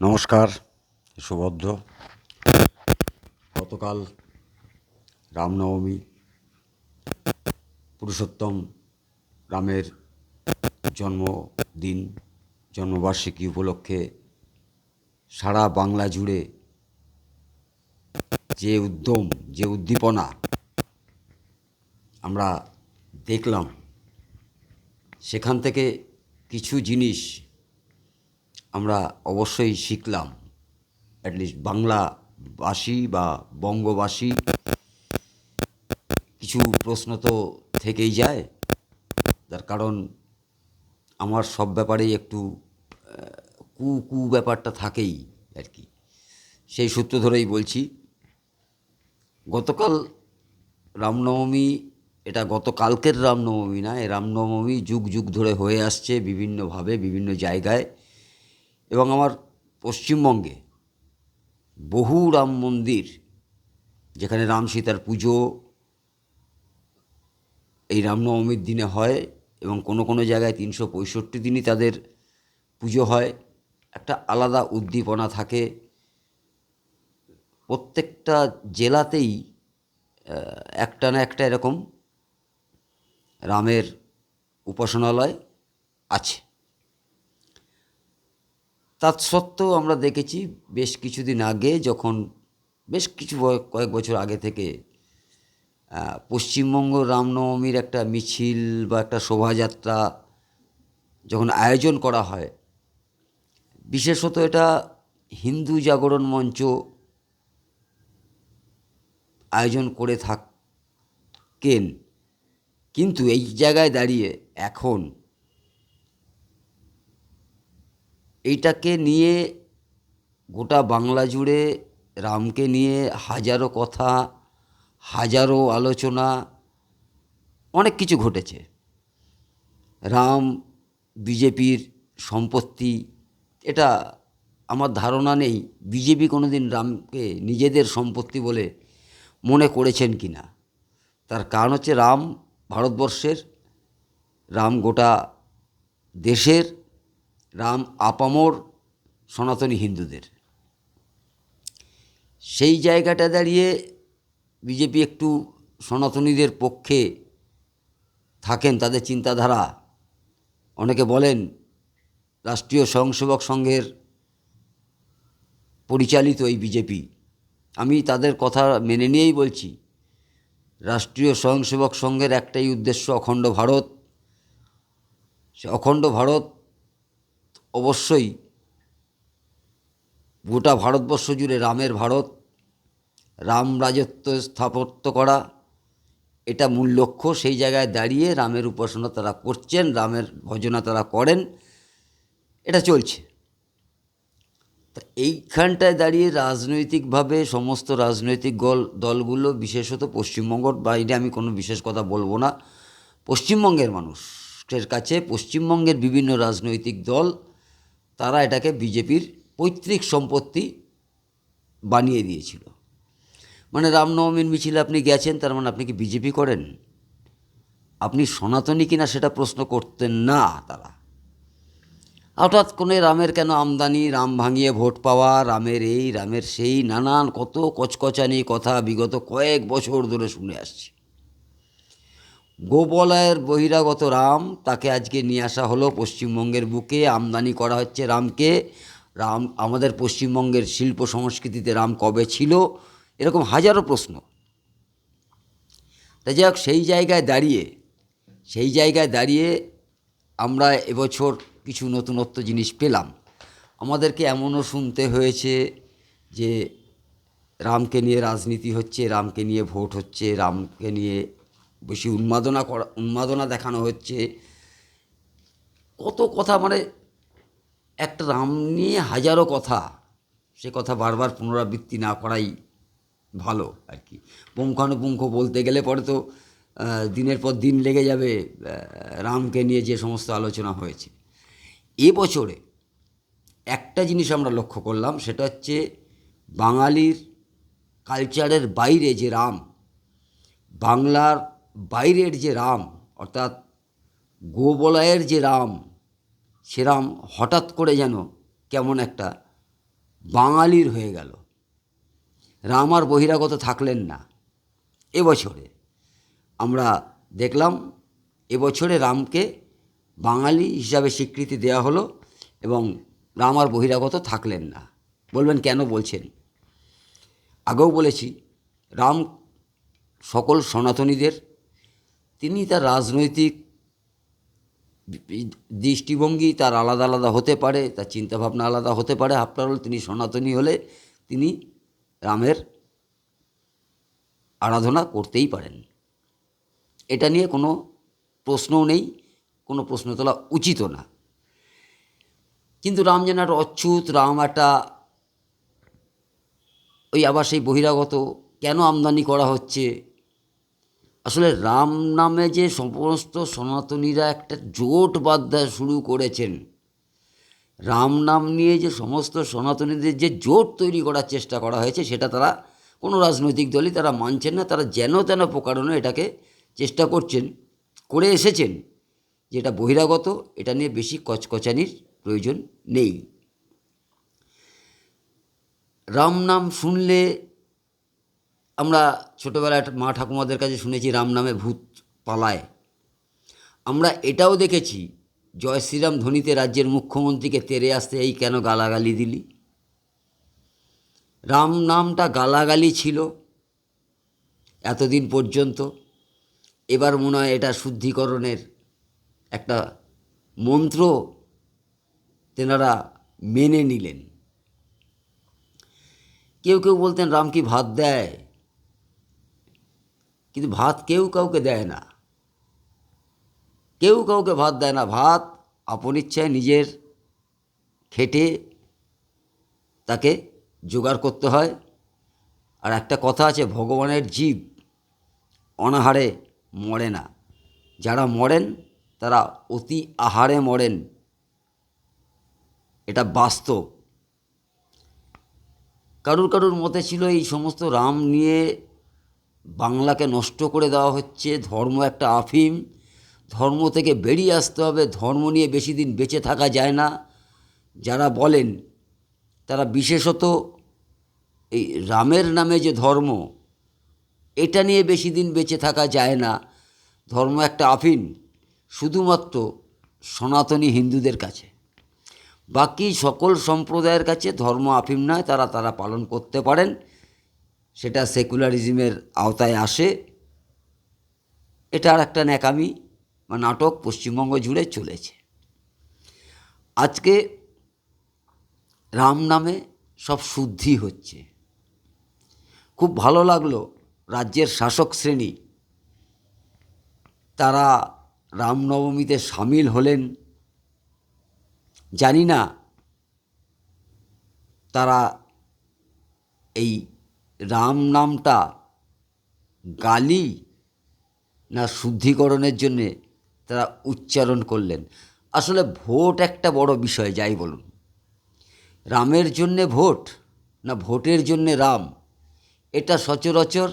নমস্কার সুবদ্ধ গতকাল রামনবমী, পুরুষোত্তম রামের জন্মদিন, জন্মবার্ষিকী উপলক্ষে সারা বাংলা জুড়ে যে উদ্যম, যে উদ্দীপনা আমরা দেখলাম, সেখান থেকে কিছু জিনিস আমরা অবশ্যই শিখলাম অ্যাটলিস্ট বাংলাভাষী বা বঙ্গবাসী। কিছু প্রশ্ন তো থেকেই যায় তার কারণ আমার সব ব্যাপারেই একটু কু কু ব্যাপারটা থাকেই আর কি। সেই সূত্র ধরেই বলছি, গতকাল রামনবমী, এটা গতকালকের রামনবমী না, এই রামনবমী যুগ যুগ ধরে হয়ে আসছে বিভিন্নভাবে, বিভিন্ন জায়গায়। এবং আমার পশ্চিমবঙ্গে বহু রাম মন্দির, যেখানে রাম সীতার পুজো এই রামনবমীর দিনে হয় এবং কোনো কোনো জায়গায় তিনশো পঁয়ষট্টি দিনই তাদের পুজো হয়। একটা আলাদা উদ্দীপনা থাকে। প্রত্যেকটা জেলাতেই একটা না একটা এরকম রামের উপাসনালয় আছে। তৎসত্ত্বেও আমরা দেখেছি বেশ কিছুদিন আগে যখন, বেশ কিছু কয়েক বছর আগে থেকে পশ্চিমবঙ্গ রামনবমীর একটা মিছিল বা একটা শোভাযাত্রা যখন আয়োজন করা হয়, বিশেষত এটা হিন্দু জাগরণ মঞ্চ আয়োজন করে থাকেন। কিন্তু এই জায়গায় দাঁড়িয়ে এখন এইটাকে নিয়ে গোটা বাংলা জুড়ে রামকে নিয়ে হাজারো কথা, হাজারো আলোচনা, অনেক কিছু ঘটেছে। রাম বিজেপির সম্পত্তি, এটা আমার ধারণা নেই। বিজেপি কোনো দিন রামকে নিজেদের সম্পত্তি বলে মনে করেছেন কি না। তার কারণ হচ্ছে রাম ভারতবর্ষের, রাম গোটা দেশের রাম আপামর সনাতনী হিন্দুদের। সেই জায়গাটা দাঁড়িয়ে বিজেপি একটু সনাতনীদের পক্ষে থাকেন, তাদের চিন্তাধারা। অনেকে বলেন, রাষ্ট্রীয় স্বয়ংসেবক সংঘের পরিচালিত এই বিজেপি। আমি তাদের কথা মেনে নিয়েই বলছি, রাষ্ট্রীয় স্বয়ংসেবক সংঘের একটাই উদ্দেশ্য অখণ্ড ভারত। সে অখণ্ড ভারত অবশ্যই গোটা ভারতবর্ষ জুড়ে রামের ভারত, রাম রাজত্ব স্থাপত্য করা, এটা মূল লক্ষ্য। সেই জায়গায় দাঁড়িয়ে রামের উপাসনা তারা করছেন, রামের ভজনা তারা করেন, এটা চলছে। তা এইখানটায় দাঁড়িয়ে রাজনৈতিকভাবে সমস্ত রাজনৈতিক গল, দলগুলো, বিশেষত পশ্চিমবঙ্গর বাইরে আমি কোনো বিশেষ কথা বলব না, পশ্চিমবঙ্গের মানুষের কাছে পশ্চিমবঙ্গের বিভিন্ন রাজনৈতিক দল তারা এটাকে বিজেপির পৈতৃক সম্পত্তি বানিয়ে দিয়েছিল। মানে রামনবমীর মিছিলে আপনি গেছেন, তার মানে আপনি কি বিজেপি করেন? আপনি সনাতনী কিনা সেটা প্রশ্ন করতেন না তারা। হঠাৎ করে রামের কেন আমদানি, রাম ভাঙিয়ে ভোট পাওয়া, রামের এই, রামের সেই, নানান কত কচকচানি কথা বিগত কয়েক বছর ধরে শুনে আসছি। গোবলয়ের বহিরাগত রাম তাকে আজকে নিয়ে আসা হলো পশ্চিমবঙ্গের বুকে। আমদানি করা হচ্ছে রামকে। রাম, আমাদের পশ্চিমবঙ্গের শিল্প সংস্কৃতিতে রাম কবে ছিল? এরকম হাজারো প্রশ্ন। তাই যাই সেই জায়গায় দাঁড়িয়ে, সেই জায়গায় দাঁড়িয়ে আমরা এবছর কিছু নতুনত্ব জিনিস পেলাম। আমাদেরকে এমনও শুনতে হয়েছে যে রামকে নিয়ে রাজনীতি হচ্ছে, রামকে নিয়ে ভোট হচ্ছে, রামকে নিয়ে বেশি উন্মাদনা করা, উন্মাদনা দেখানো হচ্ছে। কত কথা মানে একটা রাম নিয়ে হাজারো কথা, সে কথা বারবার পুনরাবৃত্তি না করাই ভালো আর কি। পুঙ্খানুপুঙ্খ বলতে গেলে পরে তো দিনের পর দিন লেগে যাবে রামকে নিয়ে যে সমস্ত আলোচনা হয়েছে। এবছরে একটা জিনিস আমরা লক্ষ্য করলাম, সেটা হচ্ছে বাঙালির কালচারের বাইরে যে রাম, বাংলার বাইরের যে রাম, অর্থাৎ গোবলয়ের যে রাম, সে রাম হঠাৎ করে যেন কেমন একটা বাঙালির হয়ে গেল। রাম আর বহিরাগত থাকলেন না। এবছরে আমরা দেখলাম, এবছরে রামকে বাঙালি হিসাবে স্বীকৃতি দেওয়া হলো এবং রাম আর বহিরাগত থাকলেন না। বলবেন কেন বলছেন? আগেও বলেছি, রাম সকল সনাতনীদের তিনি তার রাজনৈতিক দৃষ্টিভঙ্গি তার আলাদা আলাদা হতে পারে, তার চিন্তাভাবনা আলাদা হতে পারে। আপনার হল তিনি সনাতনী হলে তিনি রামের আরাধনা করতেই পারেন। এটা নিয়ে কোনো প্রশ্নও নেই, কোনো প্রশ্ন তোলা উচিতও না। কিন্তু রাম যেন একটা অচ্যুত, রাম একটা ওই আবার সেই বহিরাগত, কেন আমদানি করা হচ্ছে? আসলে রাম নামে যে সমস্ত সনাতনীরা একটা জোট বাধ্যা শুরু করেছেন, রাম নাম নিয়ে যে সমস্ত সনাতনীদের যে জোট তৈরি করার চেষ্টা করা হয়েছে, সেটা তারা কোনো রাজনৈতিক দলই তারা মানছেন না, তারা যেন তেন প্রকারণে এটাকে চেষ্টা করছেন, করে এসেছেন। যেটা বহিরাগত, এটা নিয়ে বেশি কচকচানির প্রয়োজন নেই। রাম নাম শুনলে আমরা ছোটোবেলায় মা ঠাকুমাদের কাছে শুনেছি, রাম নামে ভূত পালায়। আমরা এটাও দেখেছি, জয় শ্রীরাম ধ্বনিতে রাজ্যের মুখ্যমন্ত্রীকে তেরে আসতে এই কেন গালাগালি দিলি? রাম নামটা গালাগালি ছিল এতদিন পর্যন্ত। এবার মনে হয় এটা শুদ্ধিকরণের একটা মন্ত্র তেনারা মেনে নিলেন। কেউ কেউ বলতেন, রাম কি ভাত দেয়? কিন্তু ভাত কেউ কাউকে দেয় না। কেউ কাউকে ভাত দেয় না। ভাত আপন ইচ্ছায় নিজের খেটে তাকে জোগাড় করতে হয়। আর একটা কথা আছে, ভগবানের জীব অনাহারে মরে না। যারা মরেন, তারা অতি আহারে মরেন। এটা বাস্তব। কারুর কারুর মতে ছিল এই সমস্ত রাম নিয়ে বাংলাকে নষ্ট করে দেওয়া হচ্ছে, ধর্ম একটা আফিম। ধর্ম থেকে বেরিয়ে আসতে হবে, ধর্ম নিয়ে বেশি দিন বেঁচে থাকা যায় না। যারা বলেন, তারা বিশেষত এই রামের নামে যে ধর্ম, এটা নিয়ে বেশি দিন বেঁচে থাকা যায় না। ধর্ম একটা আফিন শুধুমাত্র সনাতনী হিন্দুদের কাছে। বাকি সকল সম্প্রদায়ের কাছে ধর্ম আফিম নয়, তারা তারা পালন করতে পারেন। সেটা সেকুলারিজমের আওতায় আসে। এটা আর একটা ন্যাকামি বা নাটক পশ্চিমবঙ্গ জুড়ে চলেছে। আজকে রাম নামে সব শুদ্ধি হচ্ছে। খুব ভালো লাগল রাজ্যের শাসক শ্রেণি। তারা রামনবমীতে সামিল হলেন। জানি না তারা এই রাম নামটা গালি না শুদ্ধিকরণের জন্যে তারা উচ্চারণ করলেন। আসলে ভোট একটা বড় বিষয়, যাই বলুন। রামের জন্যে ভোট না ভোটের জন্যে রাম, এটা সচরাচর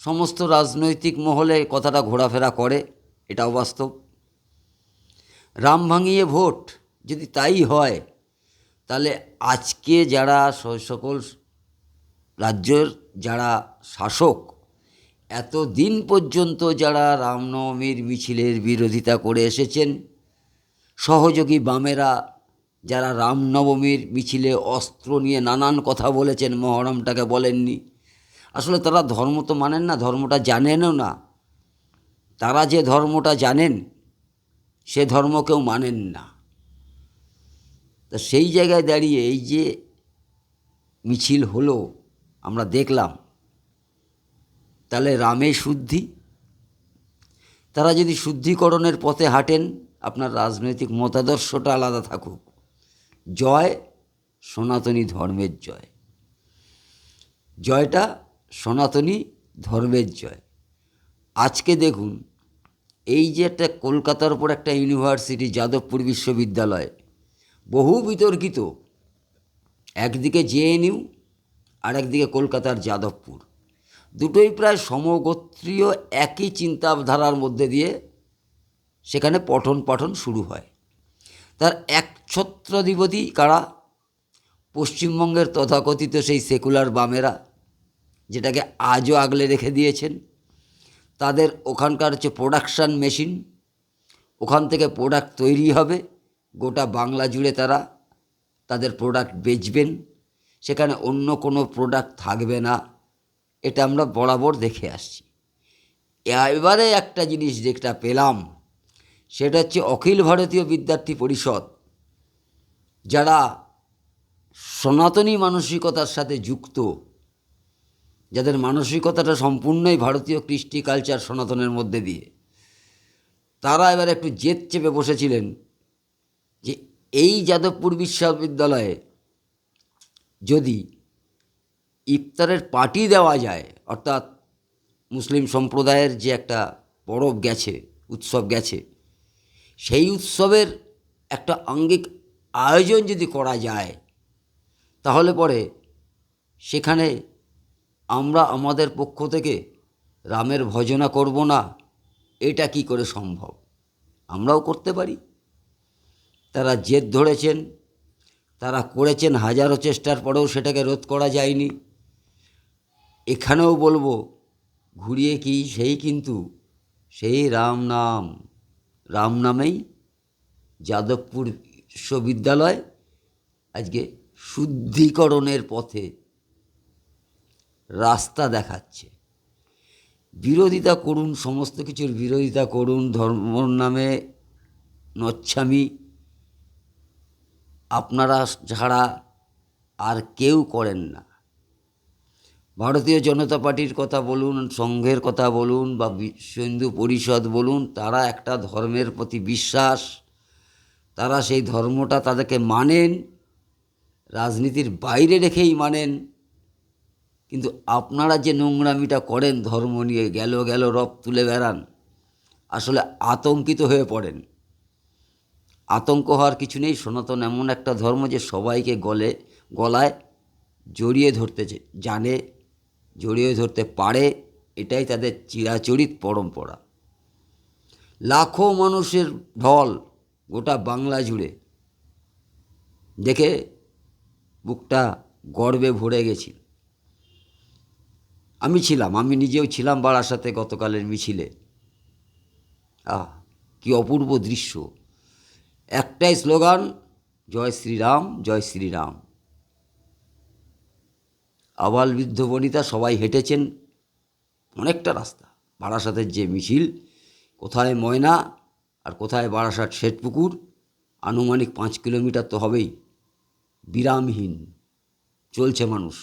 সমস্ত রাজনৈতিক মহলে কথাটা ঘোরাফেরা করে, এটাও বাস্তব। রাম ভাঙিয়ে ভোট যদি তাই হয়, তাহলে আজকে যারা সকল রাজ্যের যারা শাসক এত দিন পর্যন্ত যারা রামনবমীর মিছিলের বিরোধিতা করে এসেছেন, সহযোগী বামেরা যারা রামনবমীর মিছিলে অস্ত্র নিয়ে নানান কথা বলেছেন, মহরমটাকে বলেননি। আসলে তারা ধর্ম তো মানেন না, ধর্মটা জানেনও না। তারা যে ধর্মটা জানেন, সে ধর্ম কেউ মানেন না। তা সেই জায়গায় দাঁড়িয়ে এই যে মিছিল হলো আমরা দেখলাম। তাহলে রামে শুদ্ধি। তারা যদি শুদ্ধিকরণের পথে হাঁটেন, আপনার রাজনৈতিক মতাদর্শটা আলাদা থাকুক। জয় সনাতনী ধর্মের জয়। জয়টা সনাতনী ধর্মের জয়। আজকে দেখুন, এই যে একটা কলকাতার উপর একটা ইউনিভার্সিটি, যাদবপুর বিশ্ববিদ্যালয়, বহু বিতর্কিত। একদিকে জেএনইউ আর একদিকে কলকাতার যাদবপুর। দুটোই প্রায় সমগোত্রীয় একই চিন্তাধারার মধ্যে দিয়ে সেখানে পঠন পাঠন শুরু হয়। তার এক একছত্রাধিপতি কারা? পশ্চিমবঙ্গের তথাকথিত সেই সেকুলার বামেরা, যেটাকে আজও আগলে রেখে দিয়েছেন। তাদের ওখানকার হচ্ছে প্রোডাকশান মেশিন। ওখান থেকে প্রোডাক্ট তৈরি হবে, গোটা বাংলা জুড়ে তারা তাদের প্রোডাক্ট বেচবেন। সেখানে অন্য কোনো প্রোডাক্ট থাকবে না। এটা আমরা বরাবর দেখে আসছি। এবারে একটা জিনিস যেটা পেলাম, সেটা হচ্ছে অখিল ভারতীয় বিদ্যার্থী পরিষদ। যারা সনাতনী মানসিকতার সাথে যুক্ত, যাদের মানসিকতাটা সম্পূর্ণই ভারতীয় কৃষ্টি কালচার সনাতনের মধ্যে দিয়ে, তারা এবার একটু জেদ চেপে বসেছিলেন যে এই যাদবপুর বিশ্ববিদ্যালয়ে যদি ইফতারের পার্টি দেওয়া যায়, অর্থাৎ মুসলিম সম্প্রদায়ের যে একটা পরব গেছে, উৎসব গেছে, সেই উৎসবের একটা আঙ্গিক আয়োজন যদি করা যায়, তাহলে পরে সেখানে আমরা আমাদের পক্ষ থেকে রামের ভজনা করব না, এটা কি করে সম্ভব? আমরাও করতে পারি। তারা জেদ ধরেছেন তারা করেছেন হাজারো চেষ্টার পরেও সেটাকে রোধ করা যায়নি। এখানেও বলব, ঘুরিয়ে কি সেই কিন্তু, সেই রাম নাম। রাম নামেই যাদবপুর বিশ্ববিদ্যালয় আজকে শুদ্ধিকরণের পথে রাস্তা দেখাচ্ছে। বিরোধিতা করুন, সমস্ত কিছুর বিরোধিতা করুন ধর্মর নামে নচ্ছামি আপনারা ছাড়া আর কেউ করেন না। ভারতীয় জনতা পার্টির কথা বলুন, সংঘের কথা বলুন বা বিশ্ব হিন্দু পরিষদ বলুন, তারা একটা ধর্মের প্রতি বিশ্বাস। তারা সেই ধর্মটা তাদেরকে মানেন, রাজনীতির বাইরে রেখেই মানেন। কিন্তু আপনারা যে নোংরামিটা করেন, ধর্ম নিয়ে গেল গেল রব তুলে বেড়ান, আসলে আতঙ্কিত হয়ে পড়েন। আতঙ্ক হওয়ার কিছু নেই। সনাতন এমন একটা ধর্ম যে সবাইকে গলে, গলায় জড়িয়ে ধরতে জানে, জড়িয়ে ধরতে পারে, এটাই তাদের চিরাচরিত পরম্পরা। লাখো মানুষের ঢল গোটা বাংলা জুড়ে। দেখে বুকটা গর্বে ভরে গেছিল আমি ছিলাম, আমি নিজেও ছিলাম বারাসাতে গতকালের মিছিলে। আহ, কি অপূর্ব দৃশ্য। একটাই স্লোগান, জয় শ্রীরাম জয় শ্রীরাম। আবাল বৃদ্ধ বনিতা সবাই হেঁটেছেন অনেকটা রাস্তা। বারাসাতের যে মিছিল, কোথায় ময়না আর কোথায় বারাসাত শেঠপুকুর, আনুমানিক পাঁচ কিলোমিটার তো হবেই। বিরামহীন, চলছে মানুষ।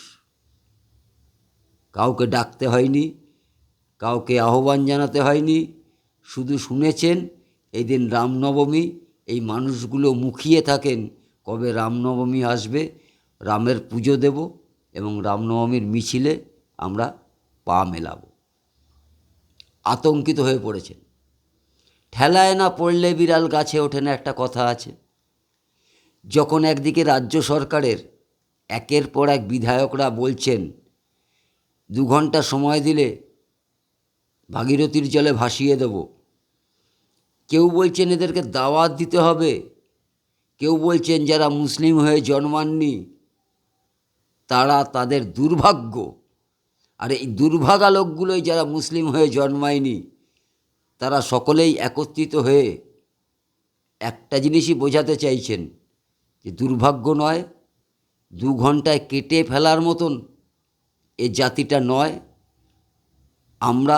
কাউকে ডাকতে হয়নি, কাউকে আহ্বান জানাতে হয়নি, শুধু শুনেছেন, এই দিন রামনবমী এই মানুষগুলো মুখিয়ে থাকেন, কবে রামনবমী আসবে, রামের পুজো দেব এবং রামনবমীর মিছিলে আমরা পা মেলাবো। আতঙ্কিত হয়ে পড়েছেন। ঠেলায় না পড়লে বিড়াল গাছে ওঠে না একটা কথা আছে। যখন একদিকে রাজ্য সরকারের একের পর এক বিধায়করা বলছেন, দু ঘণ্টা সময় দিলে ভাগীরথীর জলে ভাসিয়ে দেব। কেউ বলছেন এদেরকে দাওয়াত দিতে হবে। কেউ বলছেন যারা মুসলিম হয়ে জন্মাননি, তারা তাদের দুর্ভাগ্য। আর এই দুর্ভাগা লোকগুলোই যারা মুসলিম হয়ে জন্মায়নি, তারা সকলেই একত্রিত হয়ে একটা জিনিসই বোঝাতে চাইছেন যে দুর্ভাগ্য নয়, দু ঘন্টায় কেটে ফেলার মতন এ জাতিটা নয়। আমরা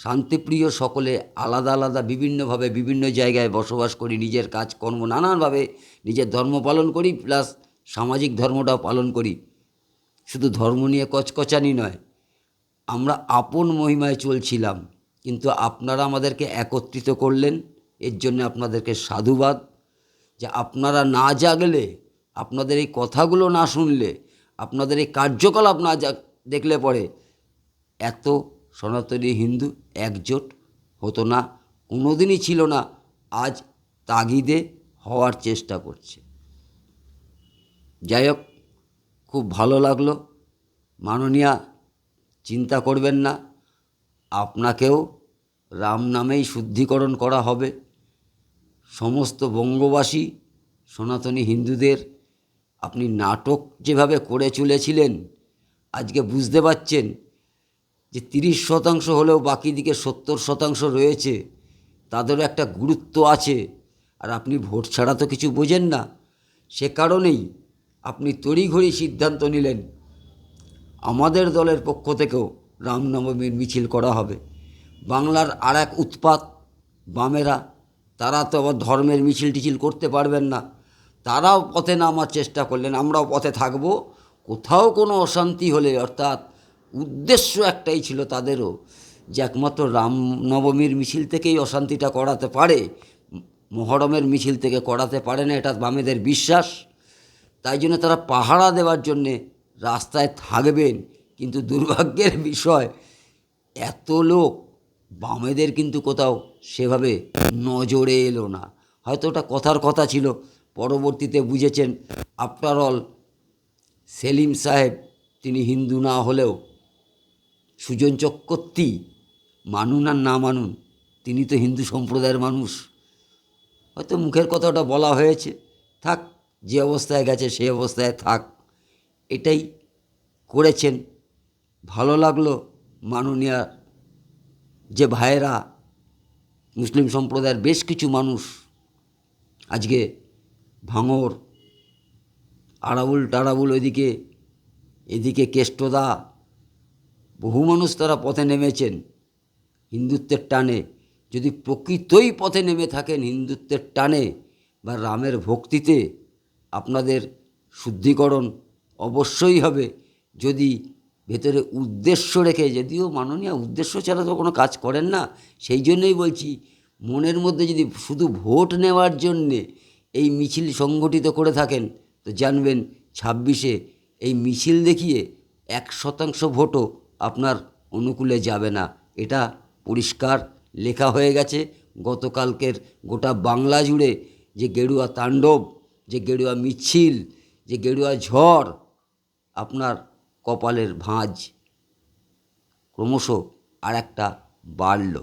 শান্তিপ্রিয় সকলে আলাদা আলাদা বিভিন্নভাবে বিভিন্ন জায়গায় বসবাস করি, নিজের কাজকর্ম নানানভাবে, নিজের ধর্ম পালন করি, প্লাস সামাজিক ধর্মটাও পালন করি। শুধু ধর্ম নিয়ে কচকচানি নয়, আমরা আপন মহিমায় চলছিলাম, কিন্তু আপনারা আমাদেরকে একত্রিত করলেন, এর জন্য আপনাদেরকে সাধুবাদ, যে আপনারা না জাগলে, আপনাদের এই কথাগুলো না শুনলে, আপনাদের এই কার্যকলাপ না দেখলে পরে এত সনাতনী হিন্দু একজোট হতো না কোনোদিনই ছিল না, আজ তাগিদে হওয়ার চেষ্টা করছে। যাই হোক, খুব ভালো লাগল। মাননীয়া, চিন্তা করবেন না, আপনাকেও রাম নামেই শুদ্ধিকরণ করা হবে। সমস্ত বঙ্গবাসী, সনাতনী হিন্দুদের, আপনি নাটক যেভাবে করে চলেছিলেন, আজকে বুঝতে পারছেন যে তিরিশ শতাংশ হলেও বাকি দিকে সত্তর শতাংশ রয়েছে, তাদেরও একটা গুরুত্ব আছে। আর আপনি ভোট ছাড়া তো কিছু বোঝেন না। সে কারণেই আপনি তড়িঘড়ি সিদ্ধান্ত নিলেন, আমাদের দলের পক্ষ থেকেও রামনবমীর মিছিল করা হবে। বাংলার আর এক উৎপাত, বামেরা, তারা তো আবার ধর্মের মিছিল টিছিল করতে পারবেন না। তারাও পথে নামার চেষ্টা করলেন, আমরাও পথে থাকব। কোথাও কোনো অশান্তি হলে, অর্থাৎ উদ্দেশ্য একটাই ছিল তাদেরও যে একমাত্র রামনবমীর মিছিল থেকেই অশান্তিটা করাতে পারে, মহরমের মিছিল থেকে করাতে পারে না, এটা বামেদের বিশ্বাস। তাই জন্য তারা পাহারা দেওয়ার জন্যে রাস্তায় থাকবেন। কিন্তু দুর্ভাগ্যের বিষয়, এত লোক বামেদের কিন্তু কোথাও সেভাবে নজরে এলো না। হয়তো ওটা কথার কথা ছিল, পরবর্তীতে বুঝেছেন, আফটার অল সেলিম সাহেব, তিনি হিন্দু না হলেও সুজন চক্রবর্তী মানুন আর না মানুন, তিনি তো হিন্দু সম্প্রদায়ের মানুষ। হয়তো মুখের কথাটা বলা হয়েছে, থাক, যে অবস্থায় গেছে সেই অবস্থায় থাক। এটাই করেছেন। ভালো লাগল মাননীয়া যে ভাইয়েরা, মুসলিম সম্প্রদায়ের বেশ কিছু মানুষ আজকে ভাঙর আড়াবুল টাড়াবুল ওইদিকে, এদিকে কেষ্টদা বহু মানুষ তারা পথে নেমেছেন। হিন্দুত্বের টানে। যদি প্রকৃতই পথে নেমে থাকেন হিন্দুত্বের টানে বা রামের ভক্তিতে, আপনাদের শুদ্ধিকরণ অবশ্যই হবে। যদি ভেতরে উদ্দেশ্য রেখে, যদিও মাননীয় উদ্দেশ্য ছাড়া তো কোনো কাজ করেন না, সেই জন্যই বলছি, মনের মধ্যে যদি শুধু ভোট নেওয়ার জন্যে এই মিছিল সংগঠিত করে থাকেন, তো জানবেন ছাব্বিশে এই মিছিল দেখিয়ে এক শতাংশ ভোটও আপনার অনুকূলে যাবে না। এটা পরিষ্কার লেখা হয়ে গেছে। গতকালকের গোটা বাংলা জুড়ে যে গেরুয়া তাণ্ডব, যে গেরুয়া মিছিল, যে গেরুয়া ঝড়, আপনার কপালের ভাঁজ ক্রমশ আর একটা বাড়ল।